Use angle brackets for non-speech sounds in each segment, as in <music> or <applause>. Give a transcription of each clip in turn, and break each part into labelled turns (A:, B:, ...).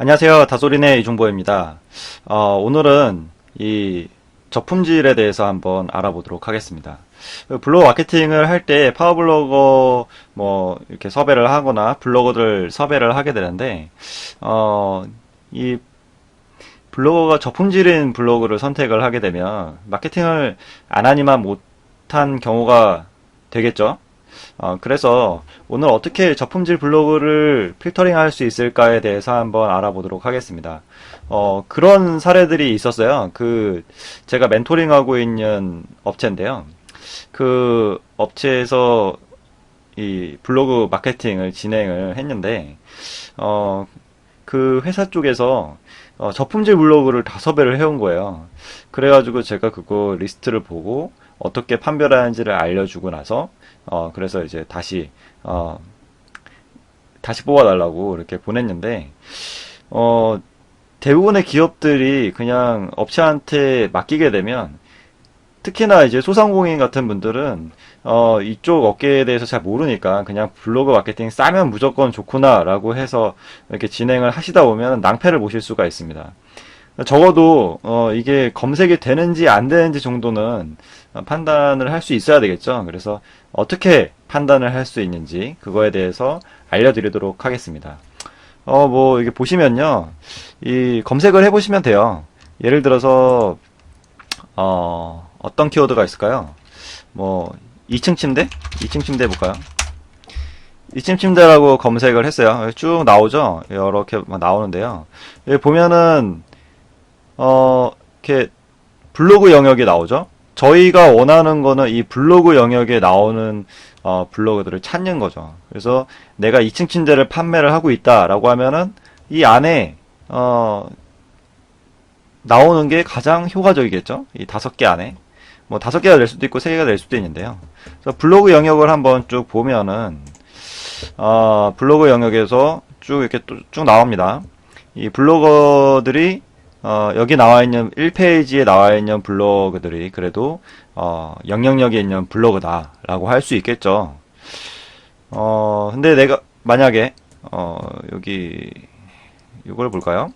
A: 안녕하세요. 다솔인의 이종보입니다. 어, 오늘은 이 저품질에 대해서 한번 알아보도록 하겠습니다. 블로그 마케팅을 할 때 파워블로거 뭐 이렇게 섭외를 하거나 블로거들 섭외를 하게 되는데 어, 이 블로거가 저품질인 블로그를 선택을 하게 되면 마케팅을 안 하니만 못한 경우가 되겠죠. 어, 그래서 오늘 어떻게 저품질 블로그를 필터링 할 수 있을까에 대해서 한번 알아보도록 하겠습니다. 어, 그런 사례들이 있었어요. 그, 제가 멘토링하고 있는 업체인데요. 그 업체에서 이 블로그 마케팅을 진행을 했는데, 어, 그 회사 쪽에서 어, 저품질 블로그를 다 섭외를 해온 거예요. 그래가지고 제가 그거 리스트를 보고 어떻게 판별하는지를 알려주고 나서 어, 그래서 이제 다시, 어, 다시 뽑아달라고 이렇게 보냈는데, 어, 대부분의 기업들이 그냥 업체한테 맡기게 되면, 특히나 이제 소상공인 같은 분들은, 어, 이쪽 업계에 대해서 잘 모르니까 그냥 블로그 마케팅 싸면 무조건 좋구나라고 해서 이렇게 진행을 하시다 보면 낭패를 보실 수가 있습니다. 적어도 어, 이게 검색이 되는지 안 되는지 정도는 어, 판단을 할 수 있어야 되겠죠. 그래서 어떻게 판단을 할 수 있는지 그거에 대해서 알려드리도록 하겠습니다. 어, 뭐 이게 보시면요, 이 검색을 해보시면 돼요. 예를 들어서 어, 어떤 키워드가 있을까요? 뭐 2층 침대? 2층 침대 해볼까요? 2층 침대라고 검색을 했어요. 쭉 나오죠? 이렇게 나오는데요. 여기 보면은 어, 이렇게 블로그 영역이 나오죠. 저희가 원하는 거는 이 블로그 영역에 나오는 어, 블로그들을 찾는 거죠. 그래서 내가 2층 침대를 판매를 하고 있다라고 하면은 이 안에 어, 나오는 게 가장 효과적이겠죠. 이 다섯 개 안에 뭐 다섯 개가 될 수도 있고 세 개가 될 수도 있는데요. 그래서 블로그 영역을 한번 쭉 보면은 어, 블로그 영역에서 쭉 이렇게 쭉 나옵니다. 이 블로거들이 어, 여기 나와 있는 1페이지에 나와 있는 블로그들이 그래도 어, 영향력이 있는 블로그다라고 할 수 있겠죠. 어, 근데 내가 만약에 어, 여기 이걸 볼까요?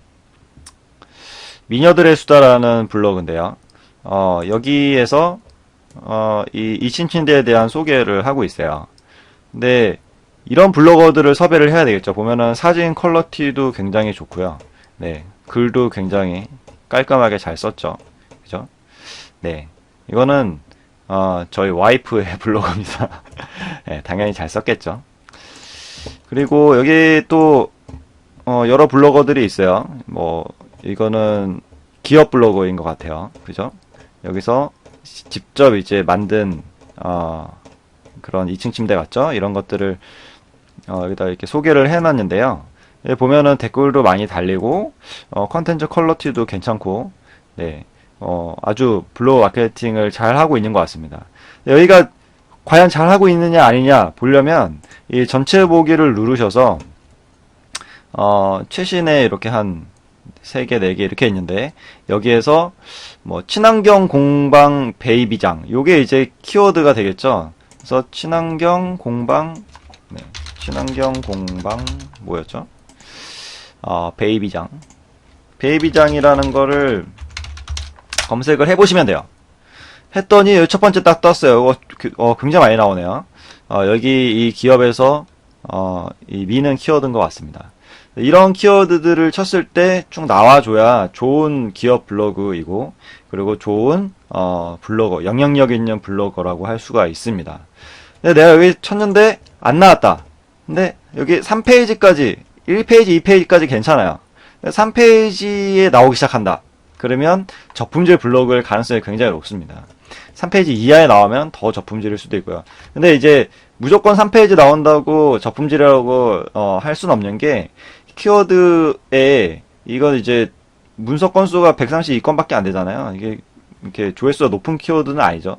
A: 미녀들의 수다라는 블로그인데요. 어, 여기에서 어, 이 이친친대에 대한 소개를 하고 있어요. 근데 이런 블로거들을 섭외를 해야 되겠죠. 보면은 사진 퀄러티도 굉장히 좋고요. 네. 글도 굉장히 깔끔하게 잘 썼죠. 그죠? 네. 이거는, 어, 저희 와이프의 <laughs> 블로그입니다. <laughs> 네, 당연히 잘 썼겠죠. 그리고 여기 또, 어, 여러 블로거들이 있어요. 뭐, 이거는 기업 블로거인 것 같아요. 그죠? 여기서 직접 이제 만든, 어, 그런 2층 침대 같죠? 이런 것들을, 어, 여기다 이렇게 소개를 해놨는데요. 예, 보면은 댓글도 많이 달리고 어, 컨텐츠 퀄러티도 괜찮고 네, 어, 아주 블로그 마케팅을 잘 하고 있는 것 같습니다. 여기가 과연 잘 하고 있느냐 아니냐 보려면 이 전체 보기를 누르셔서 어, 최신에 이렇게 한 3개, 4개 이렇게 있는데 여기에서 뭐 친환경 공방 베이비장 요게 이제 키워드가 되겠죠. 그래서 친환경 공방 네, 친환경 공방 뭐였죠? 어, 베이비장. 베이비장이라는 거를 검색을 해보시면 돼요. 했더니 첫 번째 딱 떴어요. 어, 어, 굉장히 많이 나오네요. 어, 여기 이 기업에서 어, 이 미는 키워드인 것 같습니다. 이런 키워드들을 쳤을 때 쭉 나와줘야 좋은 기업 블로그이고 그리고 좋은 어, 블로거, 영향력 있는 블로거라고 할 수가 있습니다. 근데 내가 여기 쳤는데 안 나왔다. 근데 여기 3페이지까지 1페이지, 2페이지까지 괜찮아요. 3페이지에 나오기 시작한다. 그러면 저품질 블로그일 가능성이 굉장히 높습니다. 3페이지 이하에 나오면 더 저품질일 수도 있고요. 근데 이제 무조건 3페이지 나온다고 저품질이라고 어, 할 수는 없는 게 키워드에 이건 이제 문서 건수가 132건밖에 안 되잖아요. 이게 이렇게 조회수가 높은 키워드는 아니죠.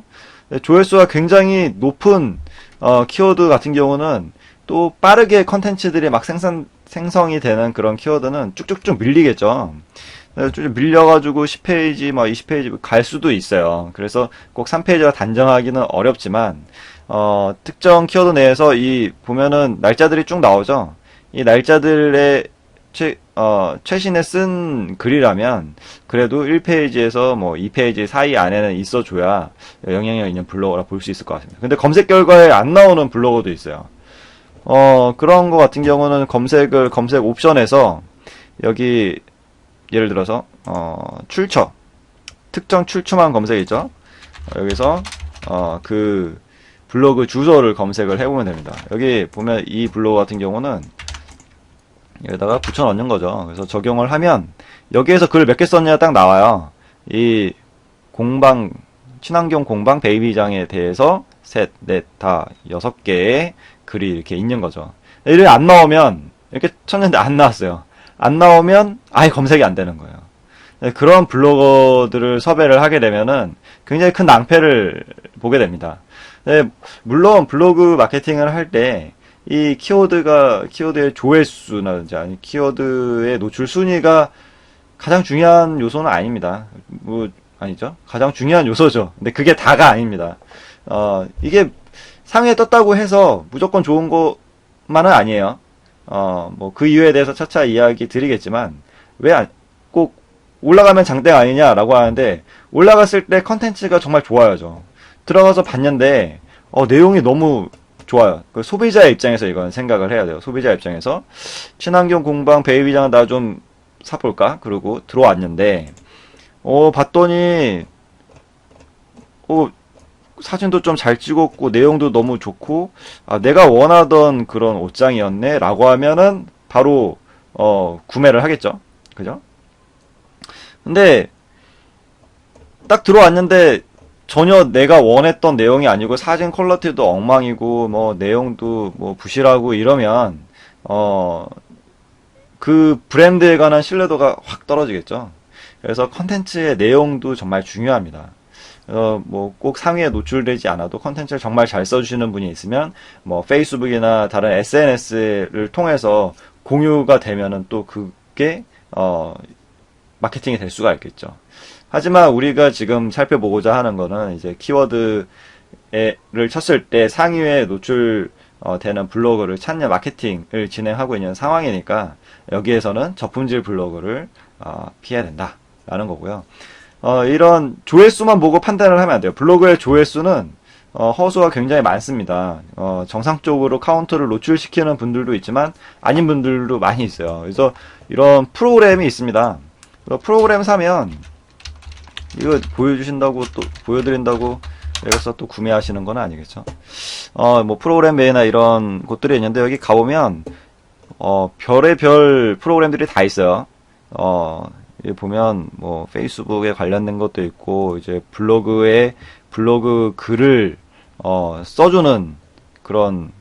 A: 조회수가 굉장히 높은 어, 키워드 같은 경우는 또 빠르게 컨텐츠들이 막 생산 생성이 되는 그런 키워드는 쭉쭉쭉 밀리겠죠. 쭉 밀려가지고 10페이지, 뭐 20페이지 갈 수도 있어요. 그래서 꼭 3페이지가 단정하기는 어렵지만, 어, 특정 키워드 내에서 이, 보면은 날짜들이 쭉 나오죠. 이 날짜들의 최, 어, 최신에 쓴 글이라면 그래도 1페이지에서 뭐 2페이지 사이 안에는 있어줘야 영향력 있는 블로거라 볼 수 있을 것 같습니다. 근데 검색 결과에 안 나오는 블로거도 있어요. 어, 그런 거 같은 경우는 검색을, 검색 옵션에서 여기 예를 들어서, 어, 출처. 특정 출처만 검색 있죠? 어, 여기서, 어, 그 블로그 주소를 검색을 해보면 됩니다. 여기 보면 이 블로그 같은 경우는 여기다가 붙여 넣는 거죠. 그래서 적용을 하면 여기에서 글 몇 개 썼냐 딱 나와요. 이 공방 친환경 공방 베이비장에 대해서 셋, 넷, 다 여섯 개의 글이 이렇게 있는 거죠. 이렇게 안 나오면 이렇게 쳤는데 안 나왔어요. 안 나오면 아예 검색이 안 되는 거예요. 네, 그런 블로거들을 섭외를 하게 되면은 굉장히 큰 낭패를 보게 됩니다. 네, 물론 블로그 마케팅을 할 때 이 키워드가 키워드의 조회수라든지 아니 키워드의 노출 순위가 가장 중요한 요소는 아닙니다. 뭐 아니죠? 가장 중요한 요소죠. 근데 그게 다가 아닙니다. 어, 이게 상위에 떴다고 해서 무조건 좋은 것만은 아니에요. 어, 뭐 그 이유에 대해서 차차 이야기 드리겠지만 왜 꼭 올라가면 장땡 아니냐라고 하는데 올라갔을 때 컨텐츠가 정말 좋아요죠. 들어가서 봤는데 어, 내용이 너무 좋아요. 그 소비자의 입장에서 이건 생각을 해야 돼요. 소비자 입장에서 친환경 공방 베이비장 나 좀 사볼까? 그러고 들어왔는데 어 봤더니 어 사진도 좀 잘 찍었고 내용도 너무 좋고 아 내가 원하던 그런 옷장이었네라고 하면은 바로 어 구매를 하겠죠. 그죠? 근데 딱 들어왔는데 전혀 내가 원했던 내용이 아니고 사진 퀄리티도 엉망이고 뭐 내용도 뭐 부실하고 이러면 어 그 브랜드에 관한 신뢰도가 확 떨어지겠죠. 그래서 컨텐츠의 내용도 정말 중요합니다. 어, 뭐, 꼭 상위에 노출되지 않아도 컨텐츠를 정말 잘 써주시는 분이 있으면, 뭐, 페이스북이나 다른 SNS를 통해서 공유가 되면은 또 그게, 어, 마케팅이 될 수가 있겠죠. 하지만 우리가 지금 살펴보고자 하는 거는 이제 키워드를 쳤을 때 상위에 노출 어, 되는 블로그를 찾는 마케팅을 진행하고 있는 상황이니까 여기에서는 저품질 블로그를 어, 피해야 된다라는 거고요. 어, 이런 조회수만 보고 판단을 하면 안 돼요. 블로그의 조회수는 어, 허수가 굉장히 많습니다. 어, 정상적으로 카운트를 노출시키는 분들도 있지만 아닌 분들도 많이 있어요. 그래서 이런 프로그램이 있습니다. 프로그램 사면 이거 보여주신다고 또 보여드린다고 여기서 또 구매하시는 건 아니겠죠? 어, 뭐 프로그램 메이나 이런 곳들이 있는데 여기 가보면 어, 별의 별 프로그램들이 다 있어요. 어, 보면 뭐 페이스북에 관련된 것도 있고 이제 블로그에 블로그 글을 어, 써주는 그런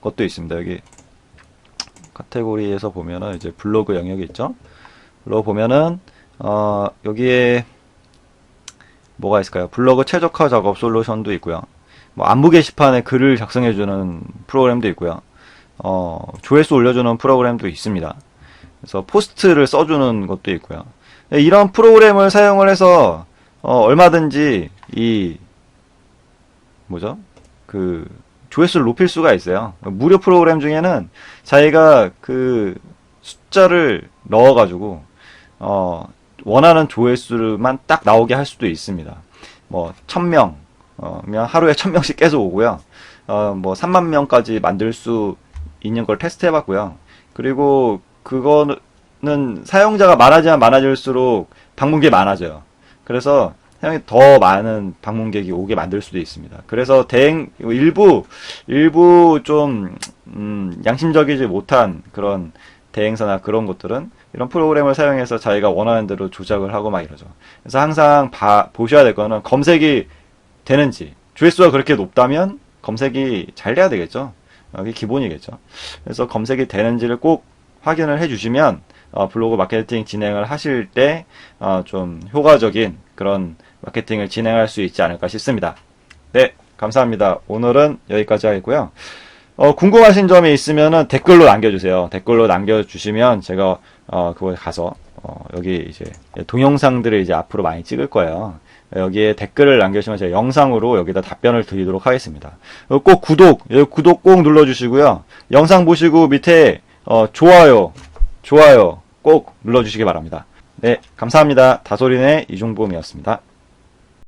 A: 것도 있습니다. 여기 카테고리에서 보면은 이제 블로그 영역이 있죠. 블로그 보면은 어, 여기에 뭐가 있을까요? 블로그 최적화 작업 솔루션도 있고요. 뭐 안부 게시판에 글을 작성해주는 프로그램도 있고요. 어, 조회수 올려주는 프로그램도 있습니다. 그래서 포스트를 써주는 것도 있고요. 이런 프로그램을 사용을 해서 어, 얼마든지 이 뭐죠? 그 조회수를 높일 수가 있어요. 무료 프로그램 중에는 자기가 그 숫자를 넣어가지고 어, 원하는 조회수만 딱 나오게 할 수도 있습니다. 뭐, 1000명, 어, 면 하루에 1000명씩 계속 오고요. 어, 뭐, 3만 명까지 만들 수 있는 걸 테스트 해봤고요. 그리고 그거 는 사용자가 많아지면 많아질수록 방문객이 많아져요. 그래서 사용이 더 많은 방문객이 오게 만들 수도 있습니다. 그래서 대행, 일부, 일부 좀, 음, 양심적이지 못한 그런 대행사나 그런 것들은 이런 프로그램을 사용해서 자기가 원하는 대로 조작을 하고 막 이러죠. 그래서 항상 봐, 보셔야 될 거는 검색이 되는지 조회수가 그렇게 높다면 검색이 잘 돼야 되겠죠. 이게 기본이겠죠. 그래서 검색이 되는지를 꼭 확인을 해주시면 어, 블로그 마케팅 진행을 하실 때좀 어, 효과적인 그런 마케팅을 진행할 수 있지 않을까 싶습니다. 네, 감사합니다. 오늘은 여기까지 하겠고요. 어, 궁금하신 점이 있으면 댓글로 남겨주세요. 댓글로 남겨주시면 제가 어, 그걸 가서 어, 여기 이제 동영상들을 이제 앞으로 많이 찍을 거예요. 여기에 댓글을 남겨주시면 제가 영상으로 여기다 답변을 드리도록 하겠습니다. 어, 꼭 구독, 여기 구독 꼭 눌러주시고요. 영상 보시고 밑에 어, 좋아요, 좋아요 꼭 눌러주시기 바랍니다. 네, 감사합니다. 다솔인의 이종범이었습니다.